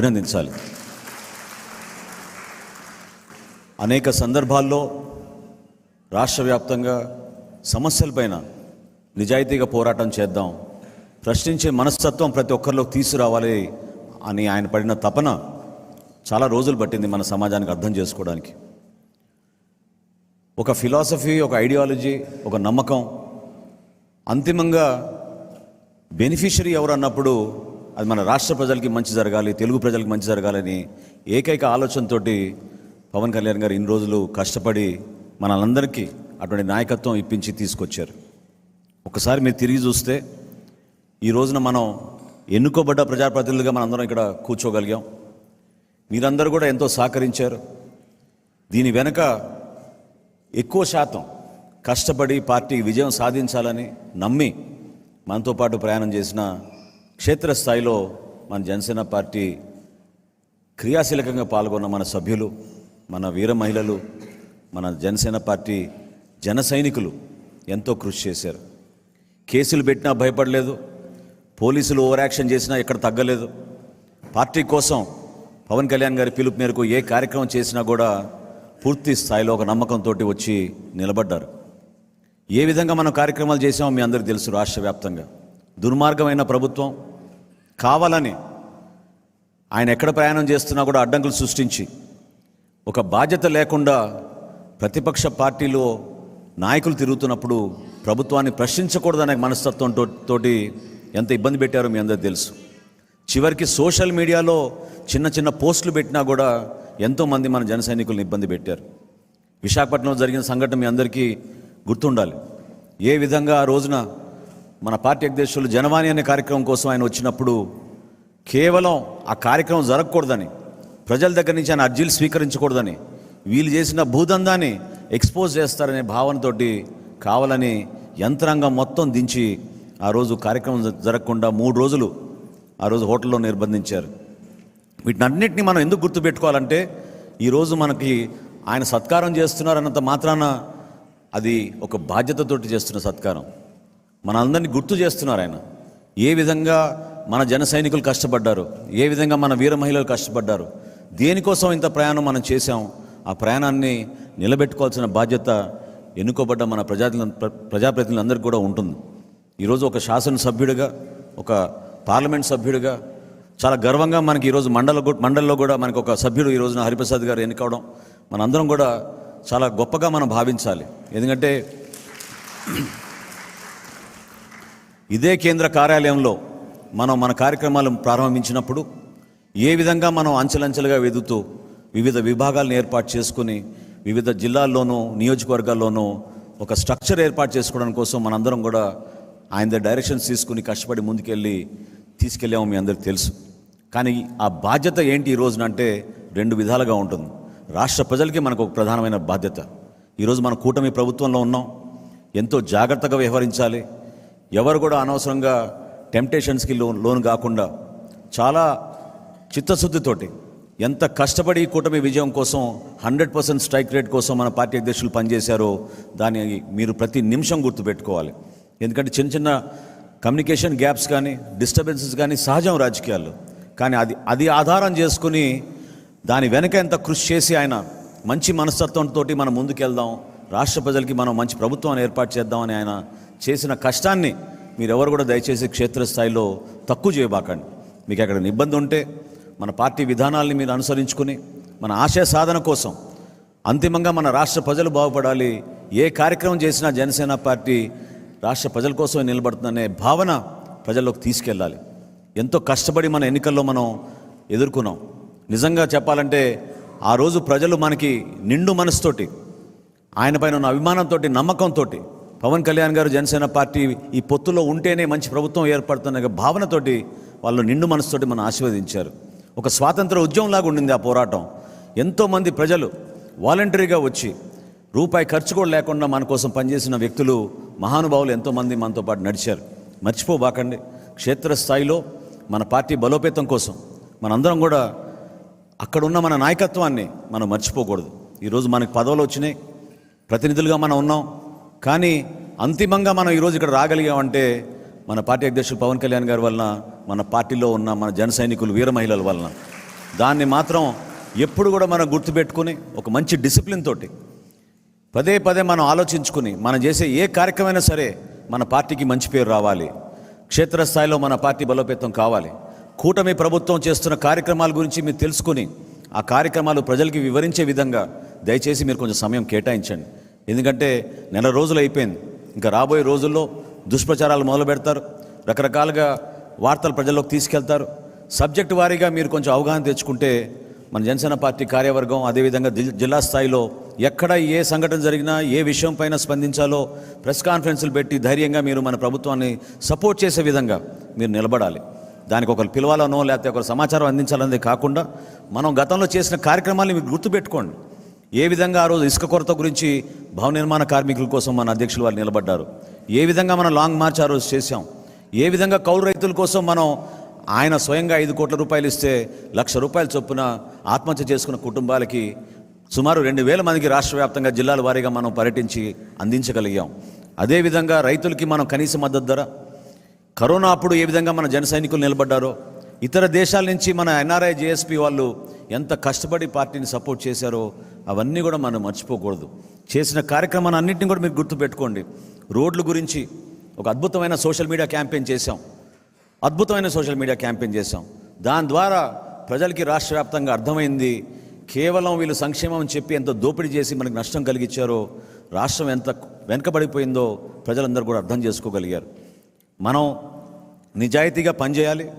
అభినందించాలి. అనేక సందర్భాల్లో రాష్ట్ర వ్యాప్తంగా సమస్యలపైన నిజాయితీగా పోరాటం చేద్దాం ప్రశ్నించే మనస్తత్వం ప్రతి ఒక్కరిలోకి తీసుకురావాలి అని ఆయన పడిన తపన చాలా రోజులు పట్టింది మన సమాజానికి అర్థం చేసుకోవడానికి. ఒక ఫిలాసఫీ ఒక ఐడియాలజీ ఒక నమ్మకం అంతిమంగా బెనిఫిషరీ ఎవరు అన్నప్పుడు అది మన రాష్ట్ర ప్రజలకి మంచి జరగాలి తెలుగు ప్రజలకి మంచి జరగాలని ఏకైక ఆలోచనతోటి పవన్ కళ్యాణ్ గారు ఇన్ని రోజులు కష్టపడి మనందరికీ అటువంటి నాయకత్వం ఇప్పించి తీసుకొచ్చారు. ఒకసారి మీరు తిరిగి చూస్తే ఈ రోజున మనం ఎన్నుకోబడ్డ ప్రజాప్రతినిధులుగా మనందరం ఇక్కడ కూర్చోగలిగాం. మీరందరూ కూడా ఎంతో సహకరించారు. దీని వెనక ఎక్కువ శాతం కష్టపడి పార్టీ విజయం సాధించాలని నమ్మి మనతో పాటు ప్రయాణం చేసిన క్షేత్రస్థాయిలో మన జనసేన పార్టీ క్రియాశీలకంగా పాల్గొన్న మన సభ్యులు మన వీర మహిళలు మన జనసేన పార్టీ జన సైనికులు ఎంతో కృషి చేశారు. కేసులు పెట్టినా భయపడలేదు పోలీసులు ఓవర్ యాక్షన్ చేసినా ఎక్కడ తగ్గలేదు. పార్టీ కోసం పవన్ కళ్యాణ్ గారి పిలుపు మేరకు ఏ కార్యక్రమం చేసినా కూడా పూర్తి స్థాయిలో ఒక నమ్మకంతో వచ్చి నిలబడ్డారు. ఏ విధంగా మనం కార్యక్రమాలు చేసామో మీ అందరికీ తెలుసు రాష్ట్ర వ్యాప్తంగా. దుర్మార్గమైన ప్రభుత్వం కావాలని ఆయన ఎక్కడ ప్రయాణం చేస్తున్నా కూడా అడ్డంకులు సృష్టించి ఒక బాధ్యత లేకుండా ప్రతిపక్ష పార్టీలో నాయకులు తిరుగుతున్నప్పుడు ప్రభుత్వాన్ని ప్రశ్నించకూడదనే మనస్తత్వం తోటి ఎంత ఇబ్బంది పెట్టారో మీ అందరికీ తెలుసు. చివరికి సోషల్ మీడియాలో చిన్న చిన్న పోస్టులు పెట్టినా కూడా ఎంతోమంది మన జన సైనికులను ఇబ్బంది పెట్టారు. విశాఖపట్నంలో జరిగిన సంఘటన మీ అందరికీ గుర్తుండాలి. ఏ విధంగా ఆ రోజున మన పార్టీ అధ్యక్షులు జనవాణి అనే కార్యక్రమం కోసం ఆయన వచ్చినప్పుడు కేవలం ఆ కార్యక్రమం జరగకూడదని ప్రజల దగ్గర నుంచి ఆయన అర్జీలు స్వీకరించకూడదని వీళ్ళు చేసిన భూదందాన్ని ఎక్స్పోజ్ చేస్తారనే భావనతోటి కావాలని యంత్రాంగం మొత్తం దించి ఆ రోజు కార్యక్రమం జ- జరగకుండా మూడు రోజులు ఆ రోజు హోటల్లో నిర్బంధించారు. వీటినన్నింటినీ మనం ఎందుకు గుర్తుపెట్టుకోవాలంటే ఈరోజు మనకి ఆయన సత్కారం చేస్తున్నారన్నంత మాత్రాన అది ఒక బాధ్యతతోటి చేస్తున్న సత్కారం. మనందరినీ గుర్తు చేస్తున్నారు ఆయన. ఏ విధంగా మన జన సైనికులు కష్టపడ్డారు ఏ విధంగా మన వీర మహిళలు కష్టపడ్డారు దేనికోసం ఇంత ప్రయాణం మనం చేశాం ఆ ప్రయాణాన్ని నిలబెట్టుకోవాల్సిన బాధ్యత ఎన్నుకోబడ్డ మన ప్రజా ప్రజాప్రతినిధులందరికీ కూడా ఉంటుంది. ఈరోజు ఒక శాసనసభ్యుడిగా ఒక పార్లమెంట్ సభ్యుడిగా చాలా గర్వంగా మనకి ఈరోజు మండల మండలిలో కూడా మనకు ఒక సభ్యుడు ఈ రోజున హరిప్రసాద్ గారు ఎన్నుకోవడం మనందరం కూడా చాలా గొప్పగా మనం భావించాలి. ఎందుకంటే ఇదే కేంద్ర కార్యాలయంలో మనం మన కార్యక్రమాలు ప్రారంభించినప్పుడు ఏ విధంగా మనం అంచెలంచెలుగా వెదుతూ వివిధ విభాగాలను ఏర్పాటు చేసుకుని వివిధ జిల్లాల్లోనూ నియోజకవర్గాల్లోనూ ఒక స్ట్రక్చర్ ఏర్పాటు చేసుకోవడం కోసం మనందరం కూడా ఆయన డైరెక్షన్స్ తీసుకుని కష్టపడి ముందుకెళ్ళి తీసుకెళ్ళాము మీ అందరికి తెలుసు. కానీ ఆ బాధ్యత ఏంటి ఈ రోజునంటే రెండు విధాలుగా ఉంటుంది. రాష్ట్ర ప్రజలకి మనకు ఒక ప్రధానమైన బాధ్యత. ఈరోజు మన కూటమి ప్రభుత్వంలో ఉన్నాం. ఎంతో జాగ్రత్తగా వ్యవహరించాలి. ఎవరు కూడా అనవసరంగా టెంప్టేషన్స్కి లోన్ లోన్ కాకుండా చాలా చిత్తశుద్ధితోటి ఎంత కష్టపడి కూటమి విజయం కోసం హండ్రెడ్ పర్సెంట్ స్ట్రైక్ రేట్ కోసం మన పార్టీ అధ్యక్షులు పనిచేశారో దాన్ని మీరు ప్రతి నిమిషం గుర్తుపెట్టుకోవాలి. ఎందుకంటే చిన్న చిన్న కమ్యూనికేషన్ గ్యాప్స్ కానీ డిస్టర్బెన్సెస్ కానీ సహజం రాజకీయాల్లో. కానీ అది అది ఆధారం చేసుకుని దాని వెనక ఎంత కృషి చేసి ఆయన మంచి మనస్తత్వంతో మనం ముందుకెళ్దాం రాష్ట్ర ప్రజలకి మనం మంచి ప్రభుత్వాన్ని ఏర్పాటు చేద్దామని ఆయన చేసిన కష్టాన్ని మీరెవరు కూడా దయచేసి క్షేత్రస్థాయిలో తక్కువ చేయబాకండి. మీకు ఎక్కడ ఇబ్బంది ఉంటే మన పార్టీ విధానాల్ని మీరు అనుసరించుకుని మన ఆశయ సాధన కోసం అంతిమంగా మన రాష్ట్ర ప్రజలు బాగుపడాలి ఏ కార్యక్రమం చేసినా జనసేన పార్టీ రాష్ట్ర ప్రజల కోసం నిలబడుతుందనే భావన ప్రజల్లోకి తీసుకెళ్ళాలి. ఎంతో కష్టపడి మన ఎన్నికల్లో మనం ఎదుర్కొన్నాం. నిజంగా చెప్పాలంటే ఆ రోజు ప్రజలు మనకి నిండు మనసుతోటి ఆయన పైన ఉన్న అభిమానంతో నమ్మకంతో పవన్ కళ్యాణ్ గారు జనసేన పార్టీ ఈ పొత్తులో ఉంటేనే మంచి ప్రభుత్వం ఏర్పడుతున్న భావనతోటి వాళ్ళు నిండు మనసుతోటి మనం ఆశీర్వదించారు. ఒక స్వాతంత్ర ఉద్యమంలాగా ఉండింది ఆ పోరాటం. ఎంతోమంది ప్రజలు వాలంటరీగా వచ్చి రూపాయి ఖర్చు కూడా లేకుండా మన కోసం పనిచేసిన వ్యక్తులు మహానుభావులు ఎంతోమంది మనతో పాటు నడిచారు. మర్చిపోబాకండి. క్షేత్రస్థాయిలో మన పార్టీ బలోపేతం కోసం మనందరం కూడా అక్కడున్న మన నాయకత్వాన్ని మనం మర్చిపోకూడదు. ఈరోజు మనకు పదవులు వచ్చినాయి. ప్రతినిధులుగా మనం ఉన్నాం. కానీ అంతిమంగా మనం ఈరోజు ఇక్కడ రాగలిగామంటే మన పార్టీ అధ్యక్షుడు పవన్ కళ్యాణ్ గారి వలన మన పార్టీలో ఉన్న మన జన సైనికులు వీర మహిళల వలన. దాన్ని మాత్రం ఎప్పుడు కూడా మనం గుర్తుపెట్టుకుని ఒక మంచి డిసిప్లిన్ తోటి పదే పదే మనం ఆలోచించుకుని మనం చేసే ఏ కార్యక్రమైనా సరే మన పార్టీకి మంచి పేరు రావాలి. క్షేత్రస్థాయిలో మన పార్టీ బలోపేతం కావాలి. కూటమి ప్రభుత్వం చేస్తున్న కార్యక్రమాల గురించి మీరు తెలుసుకుని ఆ కార్యక్రమాలు ప్రజలకి వివరించే విధంగా దయచేసి మీరు కొంచెం సమయం కేటాయించండి. ఎందుకంటే నెల రోజులు అయిపోయింది. ఇంకా రాబోయే రోజుల్లో దుష్ప్రచారాలు మొదలు పెడతారు. రకరకాలుగా వార్తలు ప్రజల్లోకి తీసుకెళ్తారు. సబ్జెక్టు వారీగా మీరు కొంచెం అవగాహన తెచ్చుకుంటే మన జనసేన పార్టీ కార్యవర్గం అదేవిధంగా జిల్- జిల్లా స్థాయిలో ఎక్కడ ఏ సంఘటన జరిగినా ఏ విషయం పైన స్పందించాలో ప్రెస్ కాన్ఫరెన్సులు పెట్టి ధైర్యంగా మీరు మన ప్రభుత్వాన్ని సపోర్ట్ చేసే విధంగా మీరు నిలబడాలి. దానికి ఒకరు పిలవాలనో లేకపోతే ఒకరు సమాచారం అందించాలనేది కాకుండా మనం గతంలో చేసిన కార్యక్రమాన్ని మీరు గుర్తుపెట్టుకోండి. ఏ విధంగా ఆ రోజు ఇసుక కొరత గురించి భవన నిర్మాణ కార్మికుల కోసం మన అధ్యక్షులు వారు నిలబడ్డారు? ఏ విధంగా మనం లాంగ్ మార్చ్ ఆ రోజు చేశాం? ఏ విధంగా కౌలు రైతుల కోసం మనం ఆయన స్వయంగా ఐదు కోట్ల రూపాయలు ఇస్తే లక్ష రూపాయల చొప్పున ఆత్మహత్య చేసుకున్న కుటుంబాలకి సుమారు రెండు వేల మందికి రాష్ట్ర వ్యాప్తంగా జిల్లాల వారీగా మనం పర్యటించి అందించగలిగాం. అదేవిధంగా రైతులకి మనం కనీస మద్దతు ధర కరోనా అప్పుడు ఏ విధంగా మన జన సైనికులు నిలబడ్డారో ఇతర దేశాల నుంచి మన ఎన్ఆర్ఐ జేఎస్పీ వాళ్ళు ఎంత కష్టపడి పార్టీని సపోర్ట్ చేశారో అవన్నీ కూడా మనం మర్చిపోకూడదు. చేసిన కార్యక్రమాన్ని అన్నింటినీ కూడా మీరు గుర్తుపెట్టుకోండి. రోడ్ల గురించి ఒక అద్భుతమైన సోషల్ మీడియా క్యాంపెయిన్ చేశాం. అద్భుతమైన సోషల్ మీడియా క్యాంపెయిన్ చేశాం. దాని ద్వారా ప్రజలకి రాష్ట్ర వ్యాప్తంగా అర్థమైంది కేవలం వీళ్ళు సంక్షేమం అని చెప్పి ఎంత దోపిడీ చేసి మనకి నష్టం కలిగించారో రాష్ట్రం ఎంత వెనకబడిపోయిందో ప్రజలందరూ కూడా అర్థం చేసుకోగలిగారు. మనం నిజాయితీగా పనిచేయాలి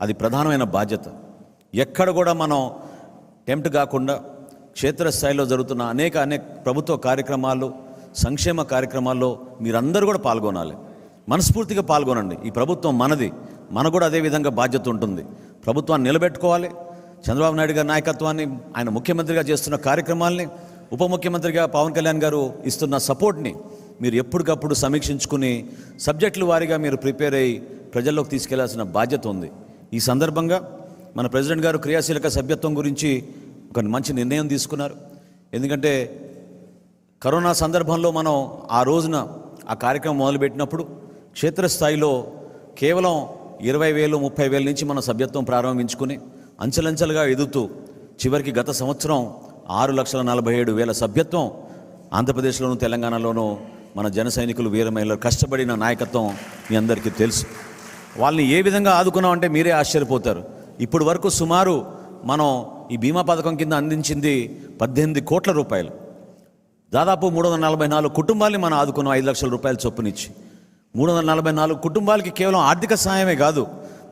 అది ప్రధానమైన బాధ్యత. ఎక్కడ కూడా మనం టెంప్ట్ కాకుండా క్షేత్రస్థాయిలో జరుగుతున్న అనేక అనేక ప్రభుత్వ కార్యక్రమాలు సంక్షేమ కార్యక్రమాల్లో మీరందరూ కూడా పాల్గొనాలి. మనస్ఫూర్తిగా పాల్గొనండి. ఈ ప్రభుత్వం మనది. మన కూడా అదే విధంగా బాధ్యత ఉంటుంది. ప్రభుత్వాన్ని నిలబెట్టుకోవాలి. చంద్రబాబు నాయుడు గారి నాయకత్వాన్ని ఆయన ముఖ్యమంత్రిగా చేస్తున్న కార్యక్రమాల్ని ఉప ముఖ్యమంత్రిగా పవన్ కళ్యాణ్ గారు ఇస్తున్న సపోర్ట్ని మీరు ఎప్పటికప్పుడు సమీక్షించుకుని సబ్జెక్టుల వారీగా మీరు ప్రిపేర్ అయ్యి ప్రజల్లోకి తీసుకెళ్ళాల్సిన బాధ్యత ఉంది. ఈ సందర్భంగా మన ప్రెసిడెంట్ గారు క్రియాశీలక సభ్యత్వం గురించి ఒక మంచి నిర్ణయం తీసుకున్నారు. ఎందుకంటే కరోనా సందర్భంలో మనం ఆ రోజున ఆ కార్యక్రమం మొదలుపెట్టినప్పుడు క్షేత్రస్థాయిలో కేవలం ఇరవై వేలు ముప్పై వేల నుంచి మనం సభ్యత్వం ప్రారంభించుకుని అంచెలంచెలుగా ఎదుగుతూ చివరికి గత సంవత్సరం ఆరు లక్షల నలభై ఏడు వేల సభ్యత్వం ఆంధ్రప్రదేశ్లోను తెలంగాణలోనూ మన జన సైనికులు వీరమైన కష్టపడిన నాయకత్వం మీ అందరికీ తెలుసు. వాళ్ళని ఏ విధంగా ఆదుకున్నామంటే మీరే ఆశ్చర్యపోతారు. ఇప్పుడు వరకు సుమారు మనం ఈ బీమా పథకం కింద అందించింది పద్దెనిమిది కోట్ల రూపాయలు. దాదాపు మూడు వందల నలభై నాలుగు కుటుంబాలని మనం ఆదుకున్నాం ఐదు లక్షల రూపాయలు చొప్పునిచ్చి. మూడు వందల నలభై నాలుగు కుటుంబాలకి కేవలం ఆర్థిక సహాయమే కాదు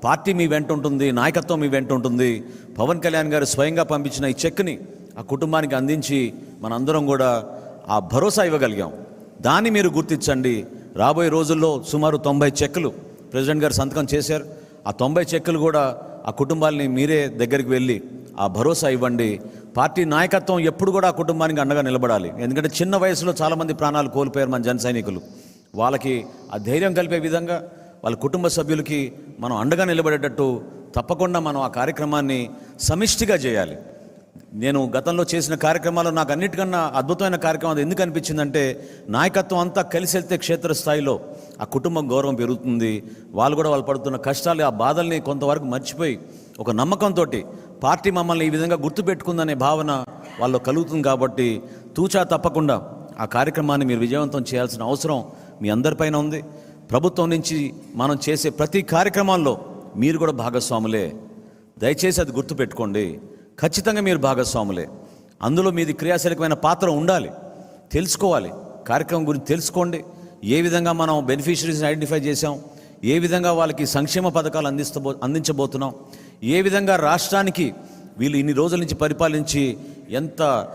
పార్టీ మీ వెంట ఉంటుంది నాయకత్వం మీ వెంట ఉంటుంది. పవన్ కళ్యాణ్ గారు స్వయంగా పంపించిన ఈ చెక్ని ఆ కుటుంబానికి అందించి మనందరం కూడా ఆ భరోసా ఇవ్వగలిగాం. దాన్ని మీరు గుర్తించండి. రాబోయే రోజుల్లో సుమారు తొంభై చెక్కులు ప్రెసిడెంట్ గారు సంతకం చేశారు. ఆ తొంభై చెక్కులు కూడా ఆ కుటుంబాలని మీరే దగ్గరికి వెళ్ళి ఆ భరోసా ఇవ్వండి. పార్టీ నాయకత్వం ఎప్పుడు కూడా ఆ కుటుంబానికి అండగా నిలబడాలి. ఎందుకంటే చిన్న వయసులో చాలామంది ప్రాణాలు కోల్పోయారు మన జన సైనికులు. వాళ్ళకి ఆ ధైర్యం కలిపే విధంగా వాళ్ళ కుటుంబ సభ్యులకి మనం అండగా నిలబడేటట్టు తప్పకుండా మనం ఆ కార్యక్రమాన్ని సమిష్టిగా చేయాలి. నేను గతంలో చేసిన కార్యక్రమాలు నాకు అన్నిటికన్నా అద్భుతమైన కార్యక్రమం అది ఎందుకు అనిపించిందంటే నాయకత్వం అంతా కలిసి వెళ్తే క్షేత్రస్థాయిలో ఆ కుటుంబం గౌరవం పెరుగుతుంది వాళ్ళు కూడా వాళ్ళు పడుతున్న కష్టాలు ఆ బాధల్ని కొంతవరకు మర్చిపోయి ఒక నమ్మకంతో పార్టీ మమ్మల్ని ఈ విధంగా గుర్తుపెట్టుకుందనే భావన వాళ్ళు కలుగుతుంది కాబట్టి తూచా తప్పకుండా ఆ కార్యక్రమాన్ని మీరు విజయవంతం చేయాల్సిన అవసరం మీ అందరిపైన ఉంది. ప్రభుత్వం నుంచి మనం చేసే ప్రతి కార్యక్రమాల్లో మీరు కూడా భాగస్వాములే. దయచేసి అది గుర్తుపెట్టుకోండి ఖచ్చితంగా మీరు భాగస్వాములే. అందులో మీది క్రియాశీలకమైన పాత్ర ఉండాలి. తెలుసుకోవాలి. కార్యక్రమం గురించి తెలుసుకోండి. ఏ విధంగా మనం బెనిఫిషరీస్ని ఐడెంటిఫై చేసాం ఏ విధంగా వాళ్ళకి సంక్షేమ పథకాలు అందిస్తబో అందించబోతున్నాం? ఏ విధంగా రాష్ట్రానికి వీళ్ళు ఇన్ని రోజుల నుంచి పరిపాలించి ఎంత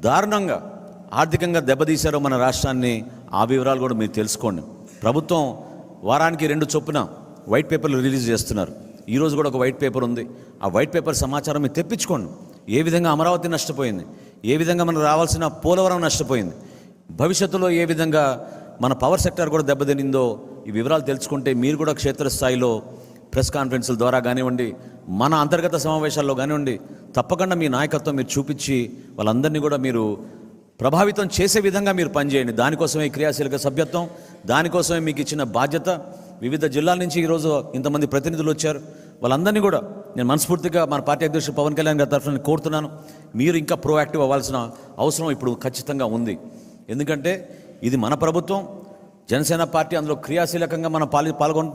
దారుణంగా ఆర్థికంగా దెబ్బతీశారో మన రాష్ట్రాన్ని ఆ వివరాలు కూడా మీరు తెలుసుకోండి. ప్రభుత్వం వారానికి రెండు చొప్పున వైట్ పేపర్లు రిలీజ్ చేస్తున్నారు. ఈరోజు కూడా ఒక వైట్ పేపర్ ఉంది. ఆ వైట్ పేపర్ సమాచారం మీరు తెప్పించుకోండి. ఏ విధంగా అమరావతి నష్టపోయింది? ఏ విధంగా మనకు రావాల్సిన పోలవరం నష్టపోయింది? భవిష్యత్తులో ఏ విధంగా మన పవర్ సెక్టర్ కూడా దెబ్బతినిందో ఈ వివరాలు తెలుసుకుంటే మీరు కూడా క్షేత్రస్థాయిలో ప్రెస్ కాన్ఫరెన్సుల ద్వారా కానివ్వండి మన అంతర్గత సమావేశాల్లో కానివ్వండి తప్పకుండా మీ నాయకత్వం మీరు చూపించి వాళ్ళందరినీ కూడా మీరు ప్రభావితం చేసే విధంగా మీరు పనిచేయండి. దానికోసమే క్రియాశీలక సభ్యత్వం దానికోసమే మీకు ఇచ్చిన బాధ్యత. వివిధ జిల్లాల నుంచి ఈరోజు ఇంతమంది ప్రతినిధులు వచ్చారు. వాళ్ళందరినీ కూడా నేను మనస్ఫూర్తిగా మన పార్టీ అధ్యక్షుడు పవన్ కళ్యాణ్ గారి తరఫున కోరుతున్నాను. మీరు ఇంకా ప్రోయాక్టివ్ అవ్వాల్సిన అవసరం ఇప్పుడు ఖచ్చితంగా ఉంది. ఎందుకంటే ఇది మన ప్రభుత్వం జనసేన పార్టీ అందులో క్రియాశీలకంగా మనం పాలి పాల్గొంటున్నాం.